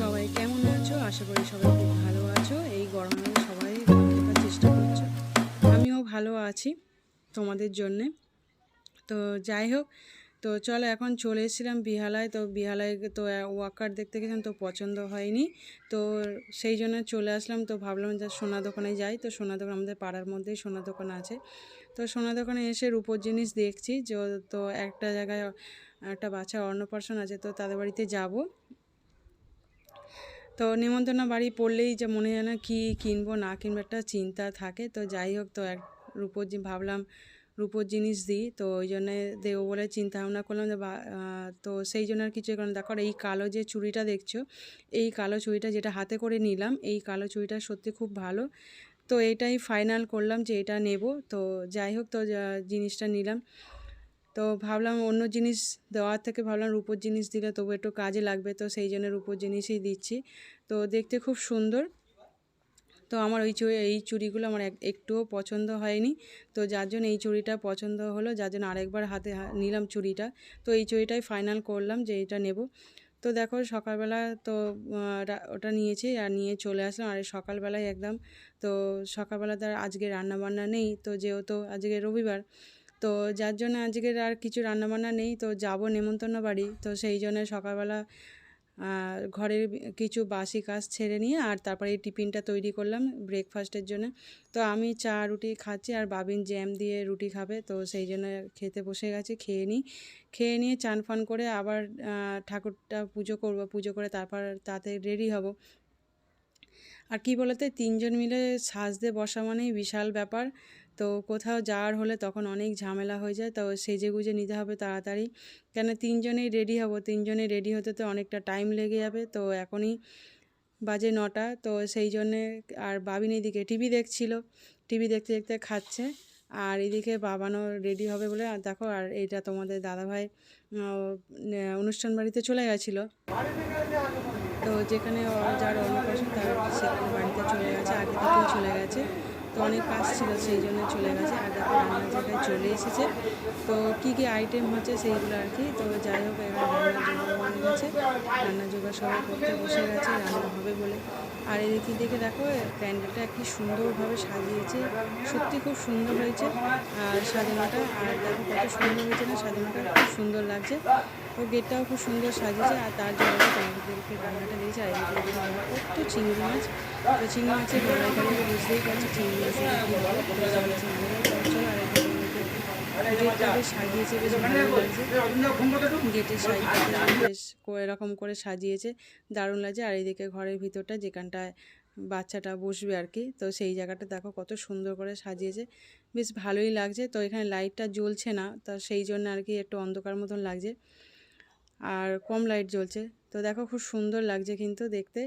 সবাই কেমন আছো? আশা করি সবাই খুব ভালো আছো। এই গরমে সবাই থাকার চেষ্টা করছ। আমিও ভালো আছি তোমাদের জন্যে। তো যাই হোক, তো চলো এখন চলে এসেছিলাম বিহালায়। তো বিহালায় তো ওয়াকার দেখতে গেছিলাম, তো পছন্দ হয়নি। তো সেই জন্য চলে আসলাম। তো ভাবলাম যে সোনা দোকানে যাই। তো সোনা দোকান আমাদের পাড়ার মধ্যেই সোনা দোকান আছে। তো সোনা দোকানে এসে রূপোর জিনিস দেখছি। যে, তো একটা জায়গায় একটা বাচ্চা অন্নপ্রাশন আছে। তো তাদের বাড়িতে যাব। তো নিমন্ত্রণ বাড়ি পড়লেই যে মনে হয় না কী কিনবো, না কিনবো একটা চিন্তা থাকে। তো যাই হোক, তো এক রূপোর ভাবলাম রূপোর জিনিস দিই। তো ওই জন্যে দেবো বলে চিন্তা ভাবনা করলাম যে তো সেই জন্য আর কিছু কারণ দেখো এই কালো যে চুড়িটা দেখছ, এই কালো চুড়িটা যেটা হাতে করে নিলাম, এই কালো চুড়িটা সত্যি খুব ভালো। তো এটাই ফাইনাল করলাম যে এটা নেব। তো যাই হোক, তো জিনিসটা নিলাম। তো ভাবলাম অন্য জিনিস দেওয়ার থেকে ভাবলাম রূপোর জিনিস দিলে তবু একটু কাজে লাগবে, তো সেই জন্য রূপোর জিনিসই দিচ্ছি। তো দেখতে খুব সুন্দর। তো আমার ওই চুড়ি, এই চুড়িগুলো আমার এক- একটুও পছন্দ হয়নি। তো যার জন্য এই চুড়িটা পছন্দ হলো, যার জন্য আরেকবার হাতে নিলাম চুড়িটা। তো এই চুড়িটাই ফাইনাল করলাম যে এটা নেব। তো দেখো সকালবেলা তো ওটা নিয়েছি আর নিয়ে চলে আসলাম। আর সকালবেলায় একদম তো সকালবেলা তার আজকে রান্নাবান্না নেই। তো যেহেতু আজকে রবিবার তো যার জন্য আজকের আর কিছু রান্নাবান্না নেই, তো যাব নেমন্তন্ন বাড়ি। তো সেই জন্য সকালবেলা ঘরের কিছু বাসি কাজ ছেড়ে নিয়ে আর তারপরে এই টিফিনটা তৈরি করলাম ব্রেকফাস্টের জন্য। তো আমি চা, রুটি খাচ্ছি আর বাবিন জ্যাম দিয়ে রুটি খাবে, তো সেই জন্য খেতে বসে গেছি, খেয়ে নিই। খেয়ে নিয়ে চান ফান করে আবার ঠাকুরটা পুজো করব, পুজো করে তারপর তাতে রেডি হব। আর কি বলতে তিনজন মিলে সাজতে বসা মানেই বিশাল ব্যাপার। তো কোথাও যাওয়ার হলে তখন অনেক ঝামেলা হয়ে যায়, তো সেজে গুজে নিতে হবে তাড়াতাড়ি। কেন তিনজনেই রেডি হব, তিনজনেই রেডি হতে তো অনেকটা টাইম লেগে যাবে, তো এখনই বাজে নটা, তো সেই জন্যে আর বাবিন এদিকে। টিভি দেখছিল, টিভি দেখতে দেখতে খাচ্ছে, আর এদিকে বাবানও রেডি হবে বলে, আর দেখো, আর এইটা তোমাদের দাদাভাই অনুষ্ঠান বাড়িতে চলে গেছিল। তো যেখানে যার অন্নপ্রাশন, তার সেখানে বাড়িতে চলে গেছে, আগে থেকেই চলে গেছে। তো অনেক কাজ ছিল, সেই জন্য চলে গেছে। আর দেখো রান্নার জায়গায় চলে এসেছে। তো কী কী আইটেম হচ্ছে সেইগুলো আর কি। তো যাই হোক, এবার রান্নার জোগাড় হয়ে গেছে। রান্নার জোগাড় সবাই করতে বসে গেছে, রান্না হবে বলে। আর এদিকে দিকে দেখো প্যান্ডেলটা কি সুন্দরভাবে সাজিয়েছে। সত্যি খুব সুন্দর হয়েছে, আর সাজানোটা, আর দেখো কত সুন্দর হয়েছে না, সাজানোটা খুব সুন্দর লাগছে। তো গেটটাও খুব সুন্দর সাজিয়েছে, আর তার জন্য তোমাদেরকে রান্নাটা দিয়েছে। আর এদিকে কত চিংড়ি মাছ। তো চিংড়ি মাছের বুঝতেই পারছি চিংড়ি মাছের বেশ এরকম করে সাজিয়েছে, দারুণ লাগছে। আর এইদিকে ঘরের ভিতরটা যেখানটায় বাচ্চাটা বসবে আর কি, তো সেই জায়গাটা দেখো কত সুন্দর করে সাজিয়েছে। বেশ ভালোই লাগছে। তো এখানে লাইটটা জ্বলছে না, তো সেই জন্য আর কি একটু অন্ধকার মতন লাগছে। আর কম লাইট জ্বলছে। তো দেখো খুব সুন্দর লাগছে কিন্তু দেখতে।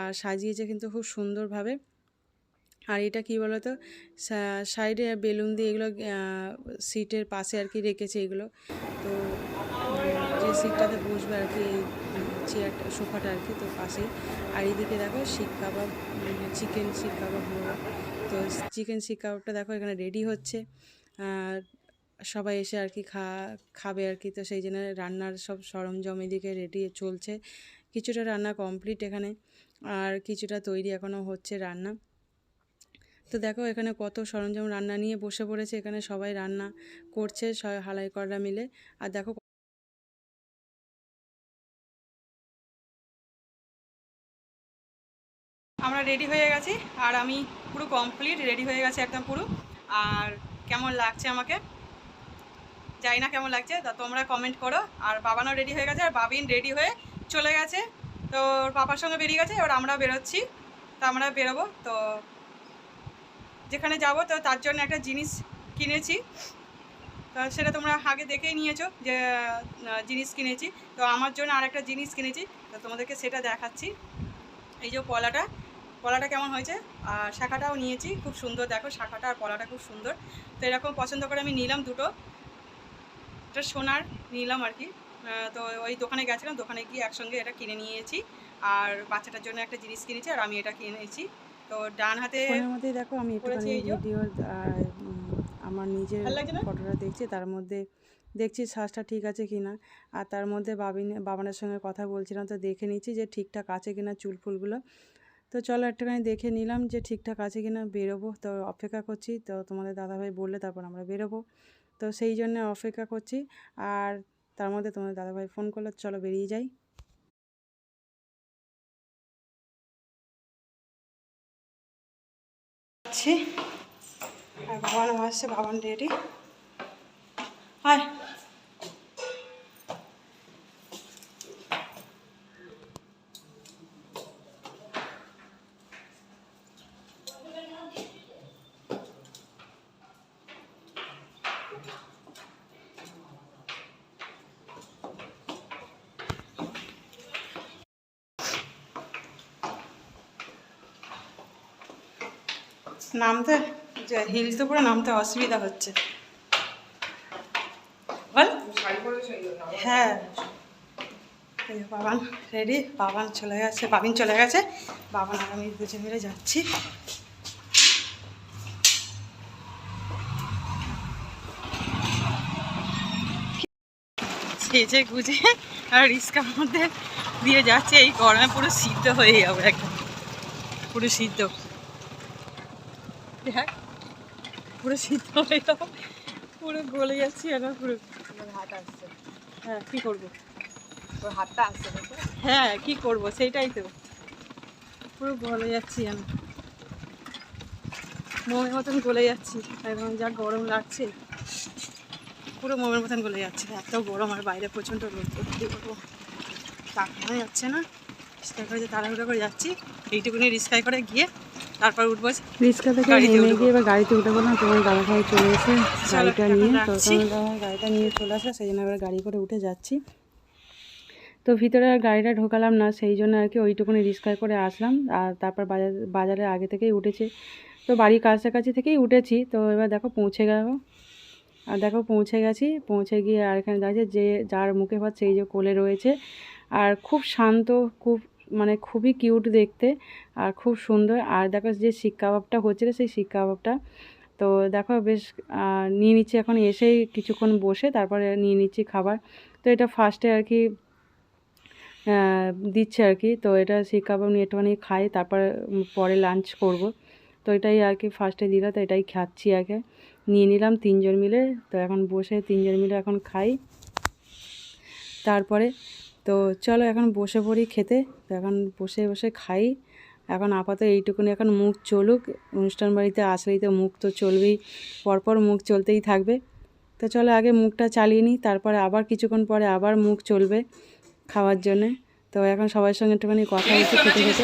আর সাজিয়েছে কিন্তু খুব সুন্দরভাবে। আর এটা কি বলতো? সাইডে বেলুন দিয়ে এগুলো সিটের পাশে আর কি রেখেছে এগুলো। তো যে সিটটাতে বসবে আর কি চেয়ারটা সোফাটা আর কি, তো পাশেই। আর এইদিকে দেখো, শিক কাবাব চিকেন শিক কাবাব তো চিকেন শিক কাবাবটা দেখো, এখানে রেডি হচ্ছে। আর সবাই এসে আর কি খা, খাবে আর কি। তো সেই জন্য রান্নার সব সরঞ্জাম এদিকে রেডি চলছে। কিছুটা রান্না কমপ্লিট এখানে। আর কিছুটা তৈরি এখনও হচ্ছে রান্না। তো দেখো এখানে কত সরঞ্জাম রান্না নিয়ে বসে পড়েছে, এখানে সবাই রান্না করছে, সবাই হালাই কররা মিলে। আর দেখো আমরা রেডি হয়ে গেছি, আর আমি পুরো কমপ্লিট রেডি হয়ে গেছি একদম পুরো। আর কেমন লাগছে আমাকে? জানি না কেমন লাগছে, তা তোমরা কমেন্ট করো। আর বাবানও রেডি হয়ে গেছে, আর বাবিন রেডি হয়ে চলে গেছে। তো পাপার সঙ্গে বেরিয়ে গেছে, এবার আমরা বেরোচ্ছি। তো আমরা বেরোবো, তো যেখানে যাব, তো তার জন্য একটা জিনিস কিনেছি। তো সেটা তোমরা আগে দেখেই নিয়েছো যে জিনিস কিনেছি। তো আমার জন্য আর একটা জিনিস কিনেছি, তো তোমাদেরকে সেটা দেখাচ্ছি। এই যে পলাটা পলাটা কেমন হয়েছে? আর শাখাটাও নিয়েছি, খুব সুন্দর। দেখো, শাখাটা আর পলাটা খুব সুন্দর। তো এরকম পছন্দ করে আমি নিলাম দুটো। এটা সোনার নিলাম আর কি। তো ওই দোকানে গেছিলাম, দোকানে গিয়ে একসঙ্গে এটা কিনে নিয়েছি। আর বাচ্চাটার জন্য একটা জিনিস কিনেছি, আর আমি এটা কিনেছি। তো ডান হাতে ফোনের মধ্যেই দেখো আমি একটুখানি। ভিডিও আমার নিজের ফটোটা দেখছি তার মধ্যে দেখছি শ্বাসটা ঠিক আছে কি না আর তার মধ্যে বাবিন বাবানের সঙ্গে কথা বলছিলাম তো দেখে নিচ্ছি যে ঠিকঠাক আছে কি না চুল ফুলগুলো। তো চলো একটুখানি দেখে নিলাম যে ঠিকঠাক আছে কি না বেরোবো। তো অপেক্ষা করছি তো তোমাদের দাদাভাই বললে তারপর আমরা বেরোবো। তো সেই জন্য অপেক্ষা করছি আর তার মধ্যে তোমাদের দাদাভাই ফোন করল চলো বেরিয়ে যাই। যাচ্ছি। আর ভগবান আসছে ভাবান রেডি আয় নামতে যে হিলস তো পুরো নামতে অসুবিধা হচ্ছে। বল। হ্যাঁ। বাবান রেডি বাবান চলে গেছে, বাবিন চলে গেছে। বাবান আর আমি দুজন মিলে যাচ্ছি। সেজে গুজে আর রিস্কার মধ্যে দিয়ে যাচ্ছে, এই গরমে পুরো সিদ্ধ হয়ে যাবে একদম পুরো সিদ্ধ। দেখ পুরো সিদ্ধ হয়ে পুরো গলে যাচ্ছি এখন পুরো হাত আসছে। হ্যাঁ কী করব? তোর হাতটা আসছে হ্যাঁ কি করব? সেইটাই তো। পুরো গলে যাচ্ছি আমি। মোমের মতন গলে যাচ্ছি। এখন যা গরম লাগছে পুরো মোমের মতন গলে যাচ্ছে। এত গরম আর বাইরে প্রচণ্ড রোদ। কী করব তাকানো যাচ্ছে না। রিস্কায় করে যে তাড়াহুড়ো করে যাচ্ছি। এইটুকুনি রিস্কায় করে গিয়ে তারপর উঠবো। রিক্সা থেকে নেমে গিয়ে এবার গাড়িতে উঠে বললাম তোমার দাদা ভাই চলে এসে গাড়িটা নিয়ে তো তোমার দাদা গাড়িটা নিয়ে চলে আসে সেই জন্য এবার গাড়ি করে উঠে যাচ্ছি। তো ভিতরে আর গাড়িটা ঢোকালাম না সেই জন্য আর কি ওইটুকুনি রিক্সায় করে আসলাম আর তারপর বাজার বাজারে আগে থেকেই উঠেছে। তো বাড়ির কাছাকাছি থেকেই উঠেছি তো এবার দেখো পৌঁছে গেল আর দেখো পৌঁছে গেছি পৌঁছে গিয়ে আর এখানে দাঁড়িয়ে যে যার মুখে ভাত সেই যে কোলে রয়েছে আর খুব শান্ত খুব মানে খুবই কিউট দেখতে আর খুব সুন্দর। আর দেখো যে শিক কাবাবটা হচ্ছিল সেই শিক কাবাবটা। তো দেখো বেশ নিয়ে নিচ্ছি এখন এসেই কিছুক্ষণ বসে তারপরে নিয়ে নিচ্ছি খাবার। তো এটা ফার্স্টে আর কি দিচ্ছে আর কি তো এটা শিক কাবাব নিয়ে একটুখানি খাই, তারপর পরে লাঞ্চ করব। তো এটাই আর কি ফার্স্টে দিল, তো এটাই খাচ্ছি আগে। নিয়ে নিলাম তিনজন মিলে। তো এখন বসে তিনজন মিলে এখন খাই। তারপরে তো চলো এখন বসে পড়ি খেতে। তো এখন বসে বসে খাই। এখন আপাতত এইটুকুনি এখন মুখ চলুক। অনুষ্ঠান বাড়িতে আসলেই তো মুখ তো চলবেই, পরপর মুখ চলতেই থাকবে। তো চলো আগে মুখটা চালিয়ে নিই, তারপরে আবার কিছুক্ষণ পরে আবার মুখ চলবে খাওয়ার জন্যে। তো এখন সবার সঙ্গে একটুখানি কথা হচ্ছে খেতে খেতে।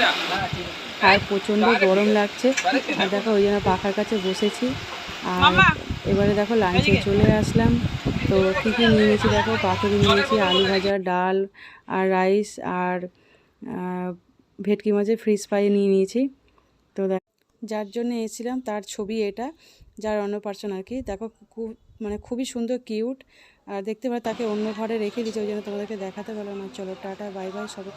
আর প্রচণ্ড গরম লাগছে। আর দেখো ওই জন্য পাখার কাছে বসেছি। আর এবারে দেখো লাঞ্চে চলে আসলাম। তো কী কী নিয়ে নিয়েছি দেখো? পাতুরি নিয়েছি, আলু ভাজা, ডাল আর রাইস আর ভেটকি মাছের ফ্রিজ ফ্রাই নিয়ে নিয়েছি। তো যার জন্য এসেছিলাম তার ছবি এটা, যার অন্নপ্রাশন আর কি। দেখো খুব মানে খুবই সুন্দর, কিউট। আর দেখতে পারে তাকে অন্য ঘরে রেখে দিয়েছে, ওই জন্য তোমাদেরকে দেখাতে পারলাম না। চলো, টাটা, বাই বাই, সবাই।